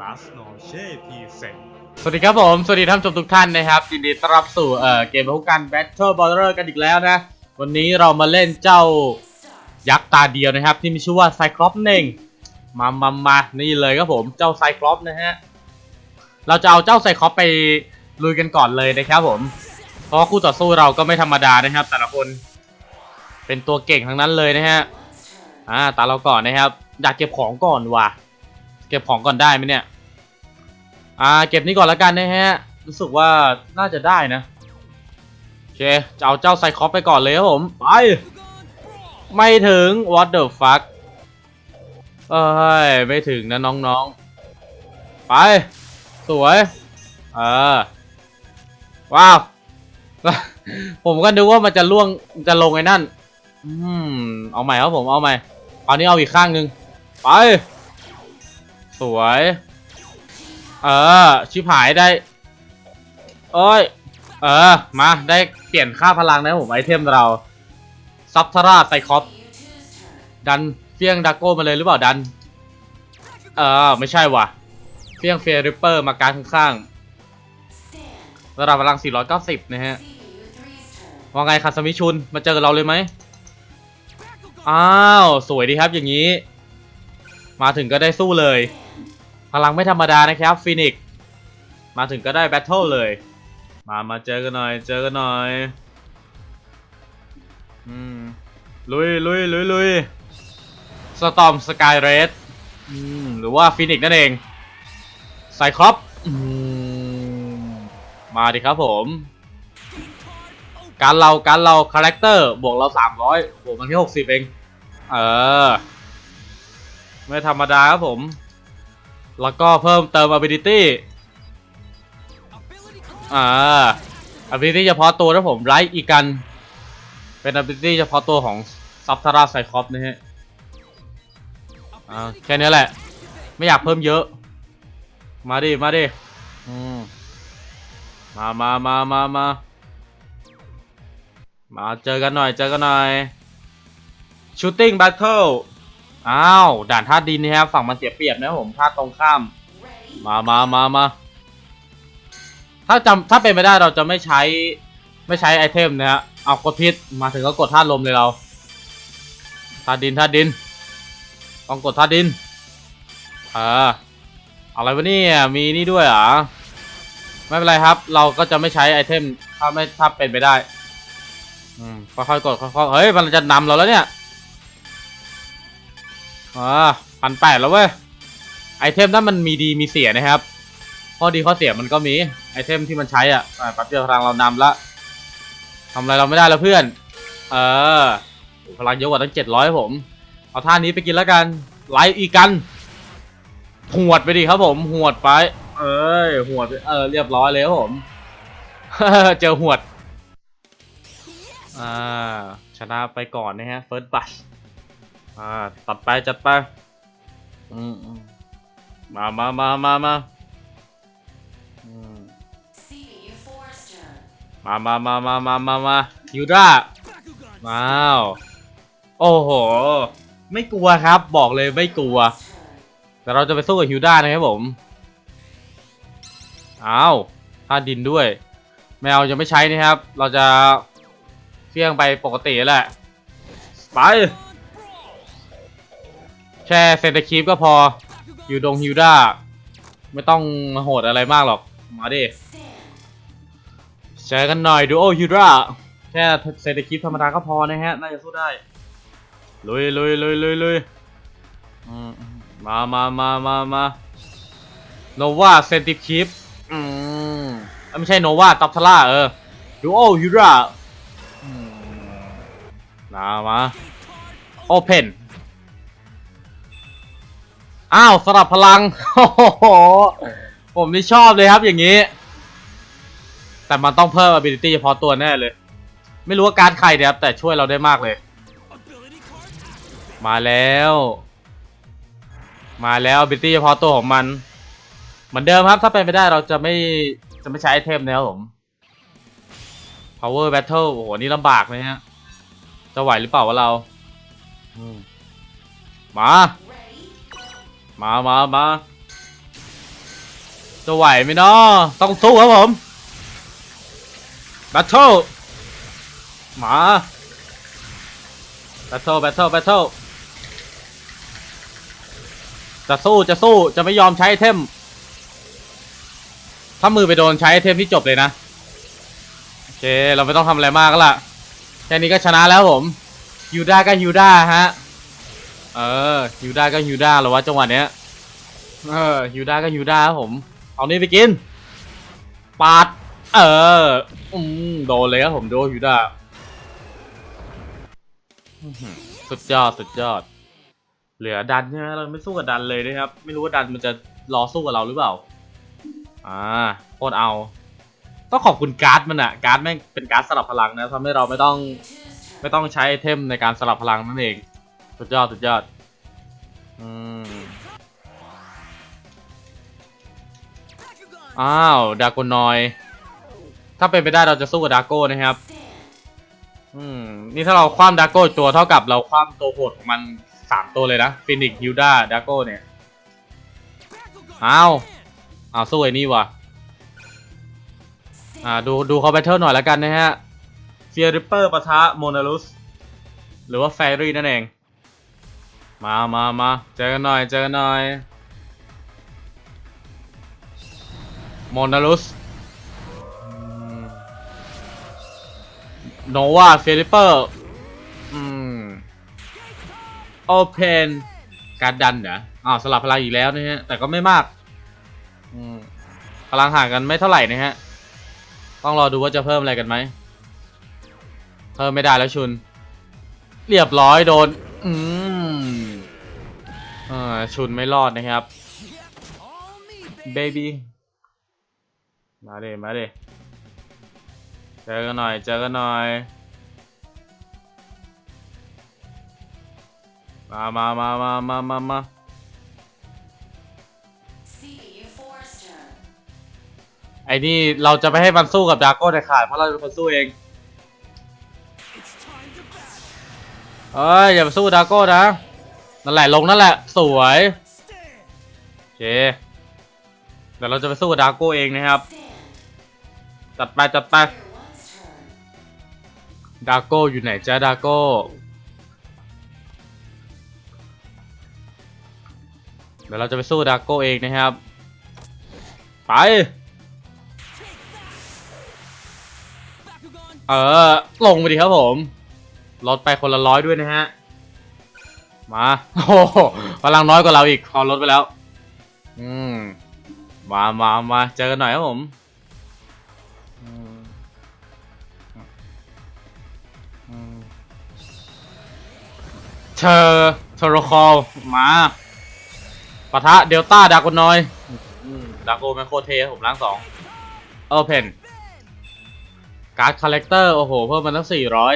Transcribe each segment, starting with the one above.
ลาสโนเช่พีเซนสวัสดีครับผม สวัสดีท่านผู้ชมทุกท่านนะครับยินดีต้อนรับสู่เอ่อเกมพบกัน Battle Border กันอีกแล้วนะ วันนี้เรามาเล่นเจ้ายักษ์ตาเดียวนะครับ ที่มีชื่อว่าไซคลอปเน่งมามามานี่เลยครับผมเจ้าไซคลอปนะฮะ เราจะเอาเจ้าไซคลอปไปลุยกันก่อนเลยนะครับผม เพราะคู่ต่อสู้เราก็ไม่ธรรมดานะครับ แต่ละคนเป็นตัวเก่งทั้งนั้นเลยนะฮะอ่าตาเราก่อนนะครับ อยากเก็บของก่อนว่ะ ก็บของก่อนได้ไหมเนี่ย อ่า เก็บนี่ก่อนแล้วกันนะฮะ รู้สึกว่าน่าจะได้นะโอเคจะเอาเจ้าไซคอปไปก่อนเลยครับผม ไป ไม่ถึง what the fuck เอ้ย ไม่ถึงนะน้องๆ ไป สวย เออ ว้าว ผมก็นึกว่ามันจะล่วง จะลงไอ้นั่น อืม เอาใหม่ครับผม เอาใหม่คราวนี้เอาอีกข้างหนึ่งไป สวย เออ ชิบหายได้ เอ้ย เออ มา ได้เปลี่ยนค่าพลังนะผมไอเทมเรา ซับทาราไซคอปดันเฟียงดาโก้มาเลยหรือเปล่าดัน เออ ไม่ใช่ว่ะ เฟียงเฟียริปเปอร์มาการข้างๆระดับพลัง 490 นะฮะ ว่าไงคาสมิชุน มาเจอเราเลยไหม อ้าว สวยดีครับอย่างนี้ มาถึงก็ได้สู้เลย พลังไม่ธรรมดานะครับฟินิกมาถึงก็ได้แบทเทิลเลย มามาเจอกันหน่อย เจอกันหน่อยอืมลุยลุยลุยลุยสตอมสกายเรดอืมหรือว่าฟินิกนั่นเองไซครอปมมาดิครับผม การเราการเราคาแรคเตอร์บวกเรา 300บวกมันแค่60 เอง เออ ไม่ธรรมดาครับผม แล้วก็เพิ่มเติม ability อ่า ability เฉพาะตัวนะผมไรอีกัน เป็น ability เฉพาะตัวของซับทาราไซคอปนะฮะอ่าแค่นี้แหละ ไม่อยากเพิ่มเยอะ มาดิ มาดิอืมมามามามามามาเจอกันหน่อย เจอกันหน่อย shooting battle อ้าวด่านท่าดินนะครับฝั่งมันเสียเปรียบนะผมท่าตรงข้าม มามามามาถ้าจำถ้าเป็นไม่ได้เราจะไม่ใช้ไม่ใช้ไอเทมนะฮะเอากดพิษมาถึงก็กดท่าลมเลยเราท่าดินท่าดิน ต้องกดท่าดินเอออะไรวะเนี่ยมีนี่ด้วยเหรอไม่เป็นไรครับ เราก็จะไม่ใช้ไอเทมถ้าไม่ถ้าเป็นไปได้ อืมค่อยๆกดค่อยๆเฮ้ยมันจะนำเราแล้วเนี่ย อ่าพันแปดแล้วเว้ย ไอเทมนั้นมันมีดีมีเสียนะครับ ข้อดีข้อเสียมันก็มี ไอเทมที่มันใช้อะแป๊บเดียวพลังเรานำละทำอะไรเราไม่ได้แล้วเพื่อน เออ พลังเยอะกว่าตั้งเจ็ดร้อยผม เอาท่านี้ไปกินแล้วกันไลท์อีกัน หวดไปดิครับผม หวดไป เอ้ย หวด เออ เรียบร้อยเลยครับผม เจอหวด อ่า ชนะไปก่อนนะฮะ เฟิร์สบัช อ่าตัดไปจัดไปอืมอืมมามามามามาอืมมามามามามามามาฮิวดราว้าวโอ้โห ไม่กลัวครับ บอกเลยไม่กลัว แต่เราจะไปสู้กับฮิวด้านะครับผมอ้าวท่าดินด้วยไม่เอาจะไม่ใช้นะครับ เราจะเฟี้ยงไปปกติแหละ ไป แช่เซนเตอร์คีฟก็พอฮิวดงฮิวด้าไม่ต้องโหดอะไรมากหรอก มาดิแชร์กันหน่อยดูโอฮิวด้าแค่เซนเตอร์คีฟธรรมดาก็พอนะฮะ น่าจะสู้ได้ ลุยลุยลุยลุยลุยมามามามามาโนวาเซนติคีฟอืมไม่ใช่โนวาตับทล่าเออดูโอฮิวด้ามามาโอเพน อ้าวสลับพลังโอ้โหผมนี่ชอบเลยครับอย่างนี้ แต่มันต้องเพิ่ม ability เฉพาะตัวแน่เลย ไม่รู้ว่าการใครเนี่ยครับแต่ช่วยเราได้มากเลย มาแล้ว มาแล้ว ability เฉพาะตัวของมัน เหมือนเดิมครับถ้าเป็นไปได้เราจะไม่จะไม่ใช้ไอเทมนะครับผม power battle โอ้โหนี่ลำบากเลยฮะจะไหวหรือเปล่าวะเรามา มามามาจะไหวไหมเนาะต้องสู้ครับผมแบทเทิลมาแบทเทิลแบทเทิลแบทเทิลจะสู้จะสู้จะไม่ยอมใช้ไอเทม ถ้ามือไปโดนใช้ไอเทมที่จบเลยนะ โอเค เราไม่ต้องทำอะไรมากก็ละแค่นี้ก็ชนะแล้วผมฮิวด้าก็ฮิวด้าฮะ เออฮิวด้าก็ฮิวด้าหรอวะจังหวะเนี้ยเออฮิวด้าก็ฮิวด้าครับผม เอานี่ไปกินปาด เอออืมโดนเลยครับผมโดนฮิวด้าสุดยอดสุดยอด เหลือดันใช่ไหมเราไม่สู้กับดันเลยนะครับ ไม่รู้ว่าดันมันจะรอสู้กับเราหรือเปล่า อ่าโคตรเอา ต้องขอบคุณการ์ดมันอะการ์ดแม่งเป็นการ์ดสลับพลังนะทำให้เราไม่ต้อง ไม่ต้องใช้ไอเทมในการสลับพลังนั่นเอง สุดยอดสุดยอด อืม อ้าว ดากอนอย ถ้าเป็นไปได้เราจะสู้กับดาโก้นะครับ อืม นี่ถ้าเราคว้ามดาโก้ตัวเท่ากับเราคว้ามตัวโหดของมันสามตัวเลยนะ ฟินิกฮิลดาดาโก้เนี่ย อ้าวอ้าวสู้ไอ้นี่วะอ่าดูดูเขาแบทเทิลหน่อยแล้วกันนะฮะเฟียริปเปอร์ปะทะโมนาลุสหรือว่าแฟรี่นั่นเอง มามามาเจอกันหน่อย เจอกันหน่อยโมนาลุสโนวาเฟลิเปอร์อืมโอเพนการดันเหรออ้าวสลับพลังอีกแล้วนะฮะ แต่ก็ไม่มากอืมพลังห่างกันไม่เท่าไหร่นะฮะ ต้องรอดูว่าจะเพิ่มอะไรกันไหมเพิ่มไม่ได้แล้วชุน เรียบร้อยโดน อืม ชุนไม่รอดนะครับเบบี้มาเดมาเดเจอกันหน่อยเจอกันหน่อย มามามามามามามาไอ้นี่เราจะไม่ให้มันสู้กับดราโก้เด็ดขาดเพราะเราเป็นคนสู้เองเอ้ยอย่าไปสู้ดราโก้นะ นั่นแหละลงนั่นแหละ สวยโอเคเดี๋ยวเราจะไปสู้กับดราโก้เองนะครับ จัดไปจัดไปดราโก้อยู่ไหนจ้าดราโก้เดี๋ยวเราจะไปสู้ดราโก้เองนะครับ ไป เออ ลงไปดิครับผม ลดไปคนละร้อยด้วยนะฮะ มาโอ้โหพลังน้อยกว่าเราอีกพอลดไปแล้ว อืม มามามาเจอกันหน่อยครับผมอืมอืมเธอเทอร์คอลมาปะทะเดลต้าดากอนอยอืมดาโกแมนโคเทผมร่างสองโอเพนการ์ดคาแรคเตอร์ โอ้โห เพิ่มมาตั้งสี่ร้อย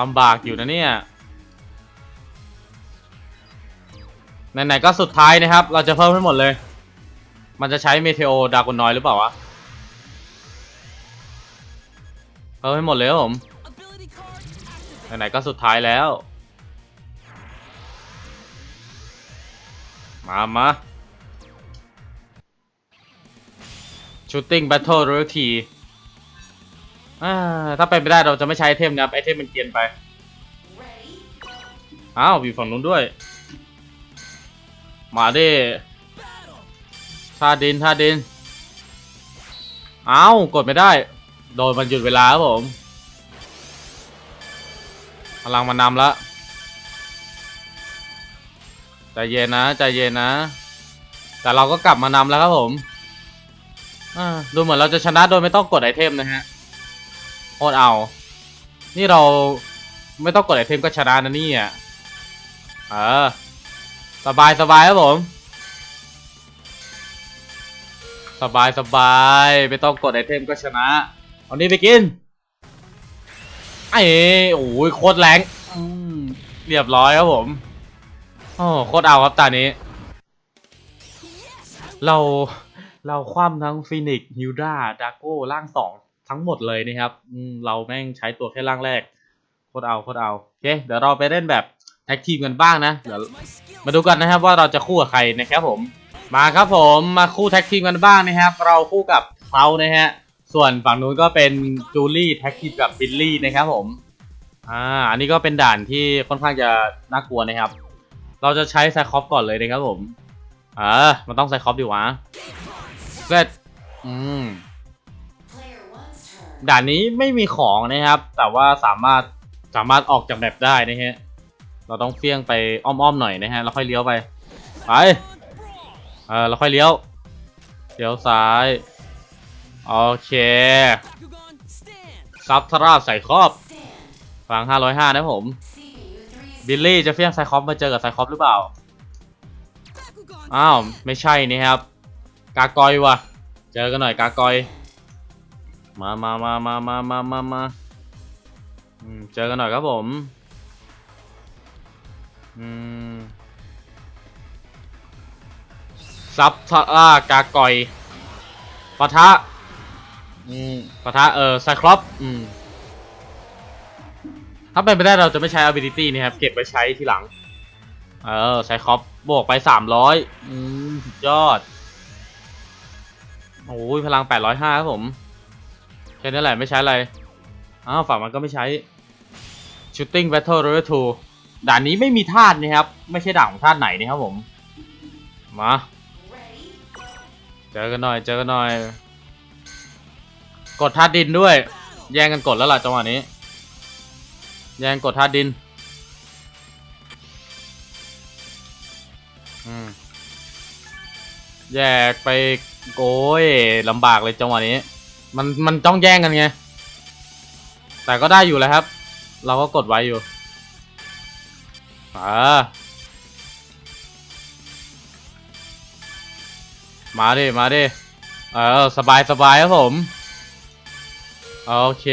ลำบากอยู่นะเนี่ยไหนๆก็สุดท้ายนะครับ เราจะเพิ่มให้หมดเลย มันจะใช้เมเทโอดากอนอยหรือเปล่าวะ เพิ่มให้หมดเลยครับผม ไหนๆก็สุดท้ายแล้ว มามา Shooting Battle Royalty าถ้าเป็นไปได้เราจะไม่ใช้ไอเทมนะครับไอเทมมันเกรียนไปอ้าวอยู่ฝั่งนู้นด้วย มาดิท่าดินท่าดินอ้าวกดไม่ได้ โดนมันหยุดเวลาครับผมพลังมันนำแล้วใจเย็นนะใจเย็นนะ แต่เราก็กลับมานำแล้วครับผมดูเหมือนเราจะชนะโดยไม่ต้องกดไอเทมนะฮะ โคตรเอา นี่เราไม่ต้องกดไอเทมก็ชนะนะนี่อะเออ สบายสบายครับผม สบายสบายไม่ต้องกดไอเทมก็ชนะเอานี่ไปกิน ไอ้โอ้ยโคตรแรงเรียบร้อยครับผม โอ้โคตรเอาครับตานี้ เรา เราคว่ำทั้งฟินิกฮิลดาดาโก้ร่างสอง ทั้งหมดเลยนะครับเราแม่งใช้ตัวแค่ร่างแรกโคตรเอาโคตรเอาโอเคเดี๋ยวเราไปเล่นแบบแท็กทีมกันบ้างนะเดี๋ยวมาดูกันนะครับว่าเราจะคู่กับใครนะครับผม มาครับผมมาคู่แท็กทีมกันบ้างนะครับ เราคู่กับเขานะฮะส่วนฝั่งนู้นก็เป็นจูลี่แท็กทีมกับบิลลี่นะครับผมอ่าอันนี้ก็เป็นด่านที่ค่อนข้างจะน่ากลัวนะครับ เราจะใช้ไซคอปก่อนเลยนะครับผมอ่ามันต้องไซคอปดีวะเสร็จอืม ด่านนี้ไม่มีของนะครับ แต่ว่าสามารถสามารถออกจากแบบได้นะฮะ เราต้องเฟี้ยงไปอ้อมๆหน่อยนะฮะ แล้วค่อยเลี้ยวไป ไป เออแล้วค่อยเลี้ยว เลี้ยวซ้าย โอเค ซับทราใส่ครอบฟัง505 นะผม บิลลี่จะเฟี้ยงไซคอปมาเจอกับไซคอปหรือเปล่า อ้าว ไม่ใช่นี่ครับ กากอยวะเจอกันหน่อยกากอย มามามามามามามามาอืมเจอกันหน่อยครับผมอืมซับทาร่ากากอยปะทะอืมปะทะเออไซคลอปอืมถ้าเป็นไปได้เราจะไม่ใช้ ability นี่ครับ เก็บไปใช้ทีหลัง เออไซคลอปบวกไปสามร้อยอืมสุดยอด โอ้ยพลังแปดร้อยห้าครับผมแค่นี้นแหละไม่ใช้อะไร อ้าวฝั่งมันก็ไม่ใช้ Shooting Battle Royale 2ด่านนี้ไม่มีธาตุนะครับ ไม่ใช่ด่านของธาตุไหนนะครับผม มา เจอกันหน่อยเจอกันหน่อย กดธาตุดินด้วย แย่งกันกดแล้วล่ะจังหวะนี้ แย่งกดธาตุดินอืมแยกไปโกยลำบากเลยจังหวะนี้ มันมันต้องแย่งกันไง แต่ก็ได้อยู่แล้วครับ เราก็กดไว้อยู่อ่ามาดิ มาดิ เออ สบายสบายครับผม โอเค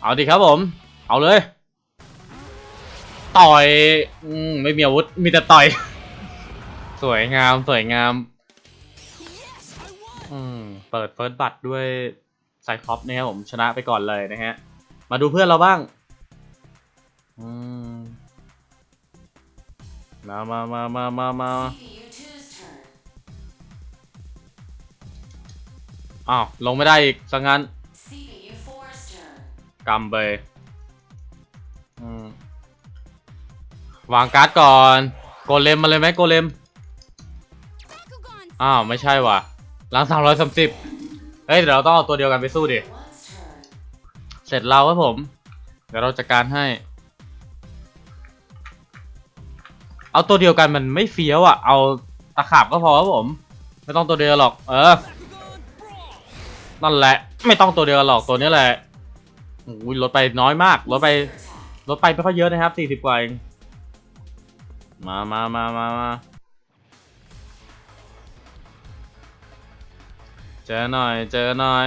เอาดิครับผม เอาเลย ต่อย อืม ไม่มีอาวุธ มีแต่ต่อย สวยงาม สวยงามอืม เปิดเฟิร์สบัตด้วยไซคลอปนะครับผมชนะไปก่อนเลยนะฮะ มาดูเพื่อนเราบ้างอืมมามามามามามาอ้าว ลงไม่ได้อีกสังงั้นกำเบยอืมวางการ์ดก่อน โกเลมมาเลยไหมโกเลม อ้าว ไม่ใช่ว่ะ ล้างสามร้อยสามสิบเฮ้ยเดี๋ยวเราต้องเอาตัวเดียวกันไปสู้ดิ เสร็จเราครับผม เดี๋ยวเราจัดการให้ เอาตัวเดียวกันมันไม่เฟี้ยวอะ เอาตะขาบก็พอครับผม ไม่ต้องตัวเดียวหรอก เออ นั่นแหละ ไม่ต้องตัวเดียวหรอกตัวนี้แหละโอ้ยลดไปน้อยมาก ลดไป ลดไปไม่ค่อยเยอะนะครับสี่สิบกว่าเอง มามามามามา เจอหน่อย เจอหน่อย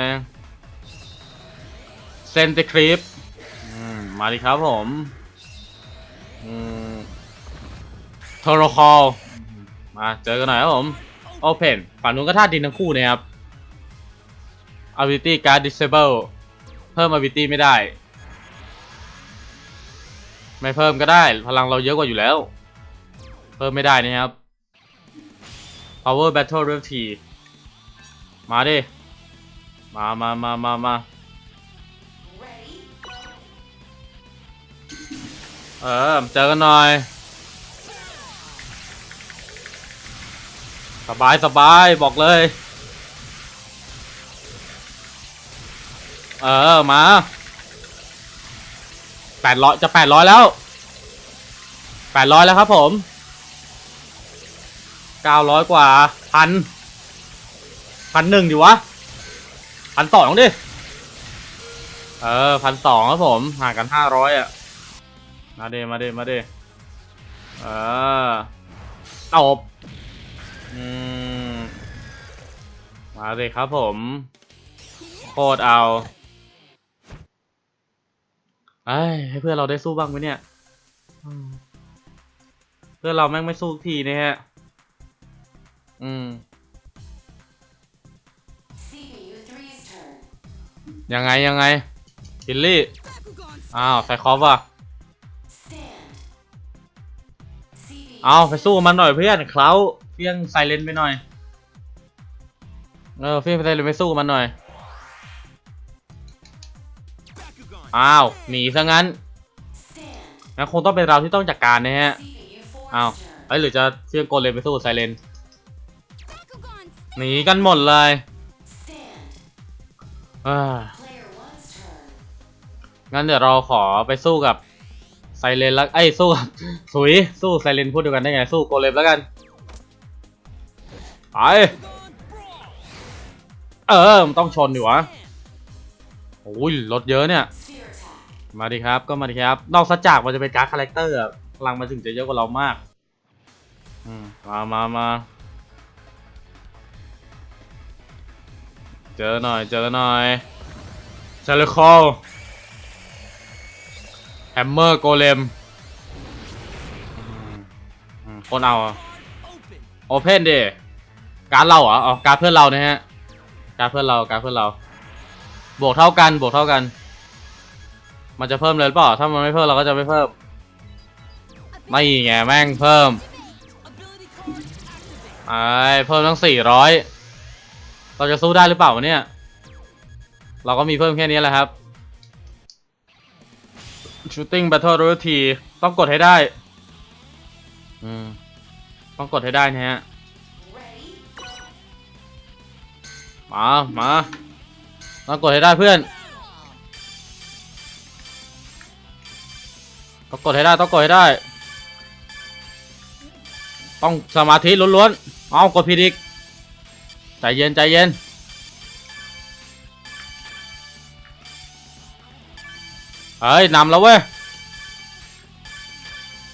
เซนติคลิปมาดิครับผมโทรคอลมาเจอกันหน่อยครับผมโอเพนฝั่งนู้นก็ท่าดินทั้งคู่นะครับ ability card disable เพิ่ม ability ไม่ได้ ไม่เพิ่มก็ได้ พลังเราเยอะกว่าอยู่แล้ว เพิ่มไม่ได้นะครับ power battle real T ม มาดิ มามามามามาเออ เจอกันหน่อย สบายสบายบอกเลย เออ มาแปดร้อยจะแปดร้อยแล้วแปดร้อยแล้วครับผมเก้าร้อยกว่าพัน พันหนึ่งดิวะพันสองดิ เออพันสองครับผมห่างกันห้าร้อยอะ มาเดมาเดมาเดเออตบอืม มาเลยครับผม โคตรเอาไอ้ให้เพื่อนเราได้สู้บ้างไหมเนี่ย เพื่อนเราแม่งไม่สู้ทีนะฮะ อืม ยังไงยังไงบิลลี่ อ้าวไซคอฟว่ะเอาไปสู้มันหน่อยเพื่อนเคล้าเฟี้ยงไซเลนไปหน่อย เออเฟี้ยงไซเลนไปสู้มันหน่อย อ้าวหนีซะงั้นงั้นคงต้องเป็นเราที่ต้องจัดการนะฮะ อ้าวเอ้ยหรือจะเฟี้ยงโกเลมไปสู้ไซเลนหนีกันหมดเลย งั้นเดี๋ยวเราขอไปสู้กับไซเลนแล้วไอ้ยสู้กับสุยสู้ไซเลนพูดเดียวกันได้ไงสู้โกเลมแล้วกันไปเออมันต้องชนดิวะโอ้ยรถเยอะเนี่ย มาดิครับก็มาดิครับ นอกจากมันจะเป็นการ์ดคาแรคเตอร์พลังมันถึงจะเยอะกว่าเรามาก อืมมามามา เจอหน่อย เจอหน่อยเซเลคอลแฮมเมอร์โกเลมคนเอาโอเพนดิการดเราเหรออ๋อการดเพื่อนเรานะฮะการดเพื่อนเราการดเพื่อนเรา บวกเท่ากันบวกเท่ากัน มันจะเพิ่มเลยหรือเปล่าถ้ามันไม่เพิ่มเราก็จะไม่เพิ่มไม่ไงแม่งเพิ่มไอ้เพิ่มตั้งสี่ร้อย เราจะสู้ได้หรือเปล่าวะเนี่ย เราก็มีเพิ่มแค่นี้แหละครับ Shooting Battle Royalty ต้องกดให้ได้ อืม ต้องกดให้ได้นะฮะ มา มาต้องกดให้ได้เพื่อน ต้องกดให้ได้ ต้องกดให้ได้ ต้องสมาธิล้วนๆ เอากดผิดอีก ใจเย็นใจเย็นเฮ้ยนำแล้วเว้ย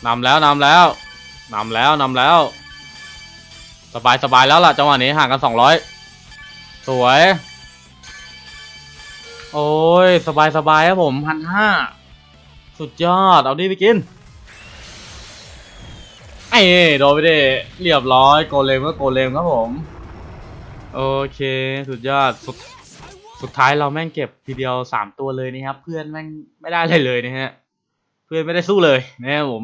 นำแล้วนำแล้วนำแล้วนำแล้ว สบายสบายแล้วล่ะจังหวะนี้ห่างกันสองร้อยสวย โอ้ยสบายสบายครับผมพันห้าสุดยอด เอาดิไปกิน ไอ้โดนไปดิเรียบร้อยโกเลมก็โกเลมครับผม โอเคสุดยอดสุดสุดท้ายเราแม่งเก็บทีเดียวสามตัวเลยนะครับ เพื่อนแม่งไม่ได้อะไรเลยนะฮะเพื่อนไม่ได้สู้เลยนะครับผม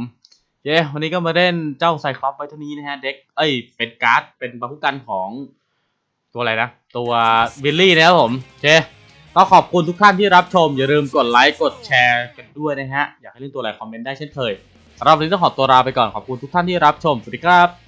เย้วันนี้ก็มาเล่นเจ้าไซคลอปไว้เท่านี้นะฮะเด็กเอ้ยเป็นการ์ดเป็นบาคุกันของตัวอะไรนะตัวบิลลี่นะครับผมโอเคก็ขอบคุณทุกท่านที่รับชม อย่าลืมกดไลค์กดแชร์กันด้วยนะฮะอยากให้เล่นตัวอะไรคอมเมนต์ได้เช่นเคยสำหรับวันนี้ต้องขอตัวลาไปก่อนขอบคุณทุกท่านที่รับชมสวัสดีครับ